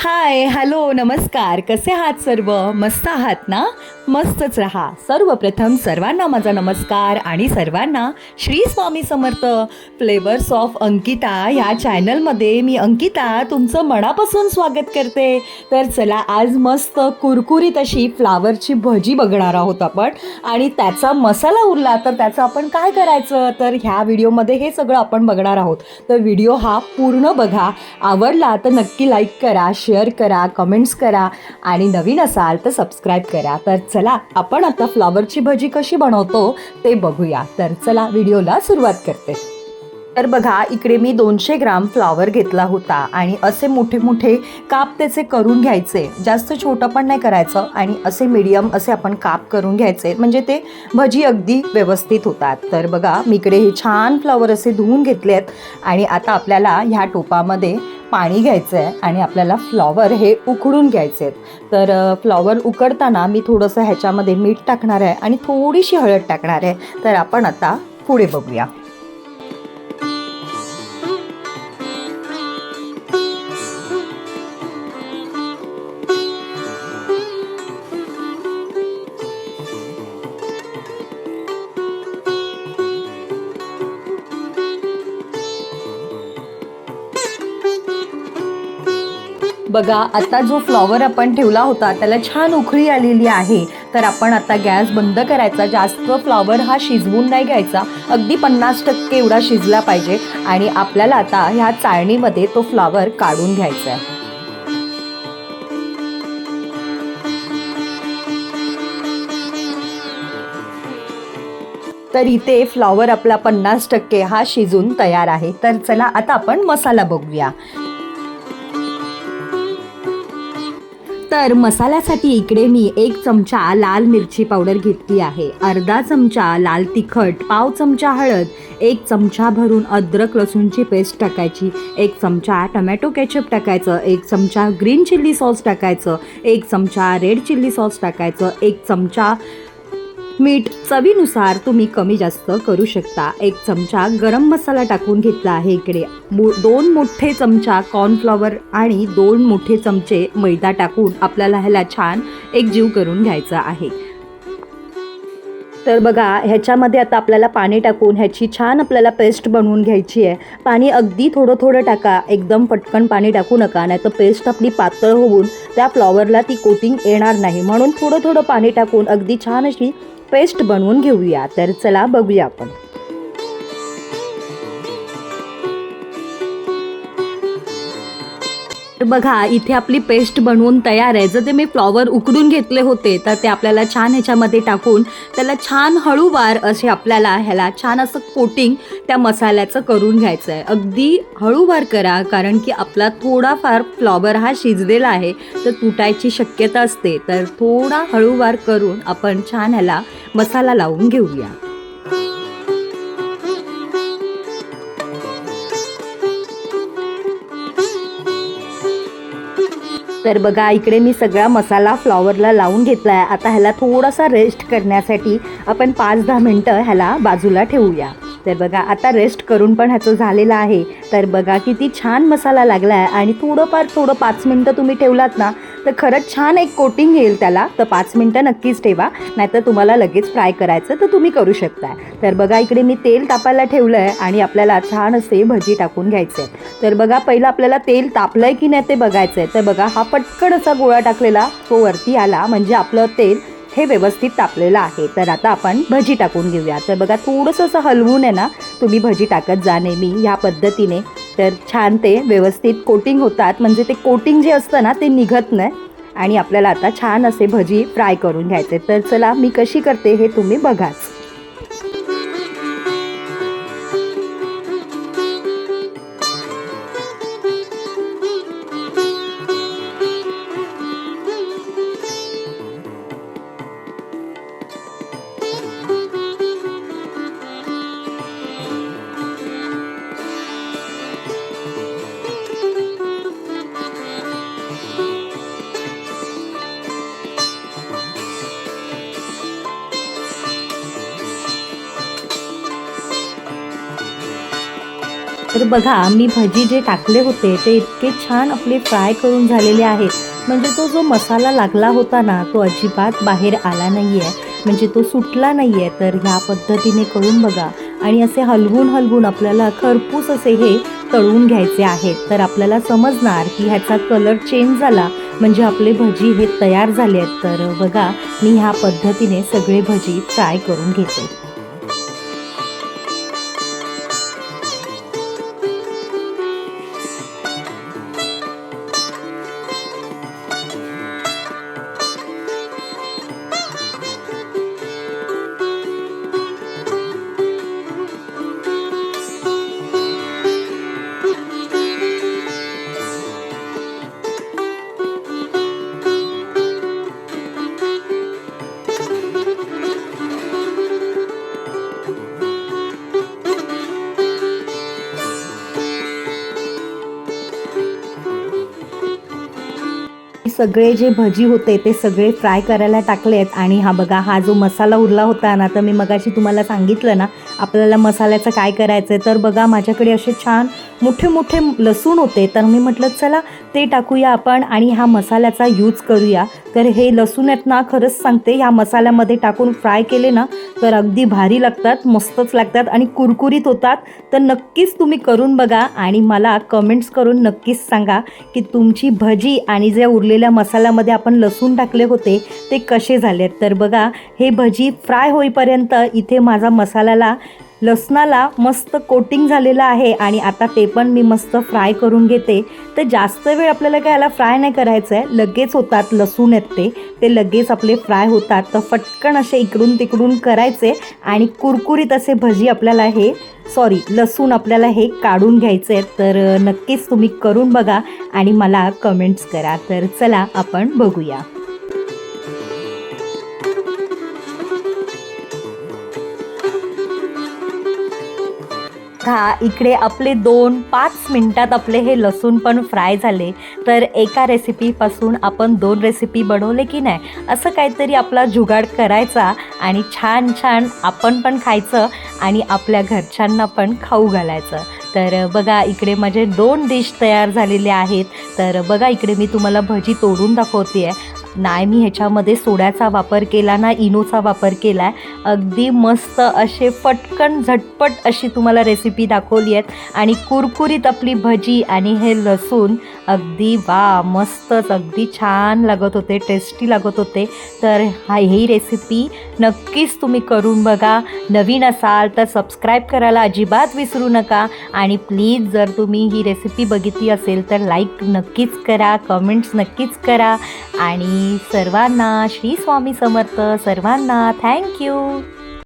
Hi hello नमस्कार. कसे आहात सर्व? मस्त आहात ना? मस्तच रहा. सर्वप्रथम सर्वांना माझा नमस्कार आणि सर्वांना श्री स्वामी समर्थ फ्लेवर्स ऑफ अंकिता ह्या चॅनलमध्ये मी अंकिता तुमचं मनापासून स्वागत करते. तर चला आज मस्त कुरकुरीत अशी फ्लावरची भजी बघणार आहोत आपण. आणि त्याचा मसाला उरला तर त्याचं आपण काय करायचं? तर ह्या व्हिडिओमध्ये हे सगळं आपण बघणार आहोत. तर व्हिडिओ हा पूर्ण बघा. आवडला तर नक्की लाईक करा. शेअर करा कमेंट्स करा आणि नवीन असाल तर सबस्क्राईब करा. तर चला आपण आता फ्लॉवरची भजी कशी बनवतो ते बघूया. तर चला व्हिडिओला सुरुवात करते. तर बघा इकडे मी दोनशे ग्राम फ्लॉवर घेतला होता आणि असे मोठे मोठे काप त्याचे करून घ्यायचे. जास्त छोटं पण नाही करायचं आणि असे मीडियम असे आपण काप करून घ्यायचे. म्हणजे ते भजी अगदी व्यवस्थित होतात. तर बघा मी इकडे हे छान फ्लॉवर असे धुवून घेतले आहेत आणि आता आपल्याला ह्या टोपामध्ये पाणी घ्यायचं आहे आणि आपल्याला फ्लॉवर हे उकडून घ्यायचे आहेत. तर फ्लॉवर उकडताना मी थोडंसं ह्याच्यामध्ये मीठ टाकणार आहे आणि थोडीशी हळद टाकणार आहे. तर आपण आता पुढे बघूया. बघा आता जो फ्लॉवर आपण ठेवला होता त्याला छान उखळी आलेली आहे. तर आपण आता गॅस बंद करायचा. जास्त फ्लॉवर हा शिजवून नाही घ्यायचा. अगदी पन्नास टक्के एवढा शिजला पाहिजे. आणि आपल्याला आता ह्या चाळणीमध्ये तो फ्लॉवर काढून घ्यायचा आहे. तर इथे फ्लॉवर आपला पन्नास टक्के हा शिजून तयार आहे. तर चला आता आपण मसाला बघूया. तर मसाल्यासाठी इकडे मी एक चमचा लाल मिरची पावडर घेतली आहे. अर्धा चमचा लाल तिखट पाव चमचा हळद एक चमचा भरून अद्रक लसूणची पेस्ट टाकायची एक चमचा टमॅटो केचप टाकायचं एक चमचा ग्रीन चिल्ली सॉस टाकायचं एक चमचा रेड चिल्ली सॉस टाकायचं एक चमचा मीठ चवीनुसार तुम्ही कमी जास्त करू शकता. एक चमचा गरम मसाला टाकून घेतला आहे इकडे. दोन मोठे चमचा कॉर्नफ्लॉवर आणि दोन मोठे चमचे मैदा टाकून आपल्याला ह्याला छान एक जीव करून घ्यायचा आहे. तर बघा ह्याच्यामध्ये आता आपल्याला पाणी टाकून ह्याची छान आपल्याला पेस्ट बनवून घ्यायची आहे. पाणी अगदी थोडं थोडं टाका. एकदम पटकन पाणी टाकू नका. नाही तर पेस्ट आपली पातळ होऊन त्या फ्लॉवरला ती कोटिंग येणार नाही. म्हणून थोडं थोडं पाणी टाकून अगदी छान अशी पेस्ट बनवून घेऊया. तर चला बघूया आपण. बघा इथे आपली पेस्ट बनवून तयार आहे. जर ते मी फ्लॉवर उकडून घेतले होते तर ते आपल्याला छान ह्याच्यामध्ये टाकून त्याला छान हळूवार असे आपल्याला ह्याला छान असं कोटिंग त्या मसाल्याचं करून घ्यायचं आहे. अगदी हळूवार करा कारण की आपला थोडाफार फ्लॉवर हा शिजलेला आहे तर तुटायची शक्यता असते. तर थोडा हळूवार करून आपण छान ह्याला मसाला लावून घेऊया. तर बघा इकडे मी सगळा मसाला फ्लॉवरला लावून घेतला आहे आता ह्याला थोडासा रेस्ट करण्यासाठी आपण पाच दहा मिनटं ह्याला बाजूला ठेवूया. तर बघा आता रेस्ट करून पण ह्याचं झालेलं आहे. तर बघा किती छान मसाला लागला आहे आणि थोडंफार थोडं पाच मिनटं तुम्ही ठेवलात ना तर खरंच छान एक कोटिंग येईल त्याला. तर पाच मिनटं नक्कीच ठेवा. नाहीतर तुम्हाला लगेच फ्राय करायचं तर तुम्ही करू शकताय. तर बघा इकडे मी तेल तापायला ठेवलं आहे आणि आपल्याला छान असे भजी टाकून घ्यायचे आहे तर बघा पहिलं आपल्याला तेल तापलं आहे की नाही ते बघायचं आहे तर बघा हा पटकन असा गोळा टाकलेला तो वरती आला. म्हणजे आपलं तेल हे व्यवस्थित तापलेलं आहे. तर आता आपण भजी टाकून घेऊया. तर बघा थोडंसं असं हलवून आहे ना तुम्ही भजी टाकत जा नेहमी. ह्या पद्धतीने तर छान ते व्यवस्थित कोटिंग होतात. म्हणजे ते कोटिंग जे असतं ना ते निघत नाही. आणि आपल्याला आता छान असे भजी फ्राय करून घ्यायचे तर चला मी कशी करते हे तुम्ही बघाच. तर बघा मी भजी जे टाकले होते ते इतके छान आपले फ्राय करून झालेले आहेत. म्हणजे तो जो मसाला लागला होता ना तो अजिबात बाहेर आला नाही आहे म्हणजे तो सुटला नाही आहे तर ह्या पद्धतीने करून बघा. आणि असे हलवून हलवून आपल्याला खरपूस असे हे तळून घ्यायचे आहेत. तर आपल्याला समजणार की ह्याचा कलर चेंज झाला. म्हणजे आपले भजी हे तयार झाले आहेत. तर बघा मी ह्या पद्धतीने सगळे भजी फ्राय करून घेते. सगळे जे भजी होते ते सगळे फ्राय करायला टाकलेत. आणि हा बघा हा जो मसाला उरला होता ना तर मी मगाशी तुम्हाला सांगितलं ना आपल्याला मसाल्याचं काय करायचं आहे तर बघा माझ्याकडे असे छान मोठे मोठे लसूण होते. तर मी म्हटलं चला ते टाकूया आपण आणि हा मसाल्याचा यूज करूया. तर हे लसूण आहेत ना खरंच सांगते ह्या मसाल्यामध्ये टाकून फ्राय केले ना तर अगदी भारी लागतात मस्तच लागतात आणि कुरकुरीत होतात. तर नक्कीच तुम्ही करून बघा आणि मला कमेंट्स करून नक्कीच सांगा की तुमची भजी आणि जे उरलेल्या मसाल्यामध्ये आपण लसूण टाकले होते ते कसे झाले तर बघा हे भजी फ्राय होईपर्यंत इथे माझा मसाल्याला लसणाला मस्त कोटिंग झालेलं आहे आणि आता ते पण मी मस्त फ्राय करून घेते. तर जास्त वेळ आपल्याला काय याला फ्राय नाही करायचं आहे लगेच होतात लसूण आहेत ते. ते लगेच आपले फ्राय होतात. तर फटकन असे इकडून तिकडून करायचे आणि कुरकुरीत असे भजी आपल्याला हे सॉरी लसूण आपल्याला हे काढून घ्यायचे आहे तर नक्कीच तुम्ही करून बघा आणि मला कमेंट्स करा. तर चला आपण बघूया. हा इकडे आपले दोन पाच मिनटात आपले हे लसूण पण फ्राय झाले. तर एका रेसिपीपासून आपण दोन रेसिपी बनवले की नाही असं काहीतरी आपला जुगाड करायचा आणि छान छान आपण पण खायचं आणि आपल्या घरच्यांना पण खाऊ घालायचं. तर बघा इकडे माझे दोन डिश तयार झालेले आहेत. तर बघा इकडे मी तुम्हाला भजी तोडून दाखवते आहे नाही मी ह्याच्यामध्ये सोड्याचा वापर केला ना इनोचा वापर केला आहे अगदी मस्त असे पटकन झटपट अशी तुम्हाला रेसिपी दाखवली आहेत. आणि कुरकुरीत आपली भजी आणि हे लसूण अगदी वा मस्तच अगदी छान लागत होते टेस्टी लागत होते. तर हा ही रेसिपी नक्कीच तुम्ही करून बघा. नवीन असाल तर सबस्क्राईब करायला अजिबात विसरू नका. आणि प्लीज जर तुम्ही ही रेसिपी बघितली असेल तर लाईक नक्कीच करा कमेंट्स नक्कीच करा. आणि सर्वांना श्री स्वामी समर्थ सर्वांना थँक्यू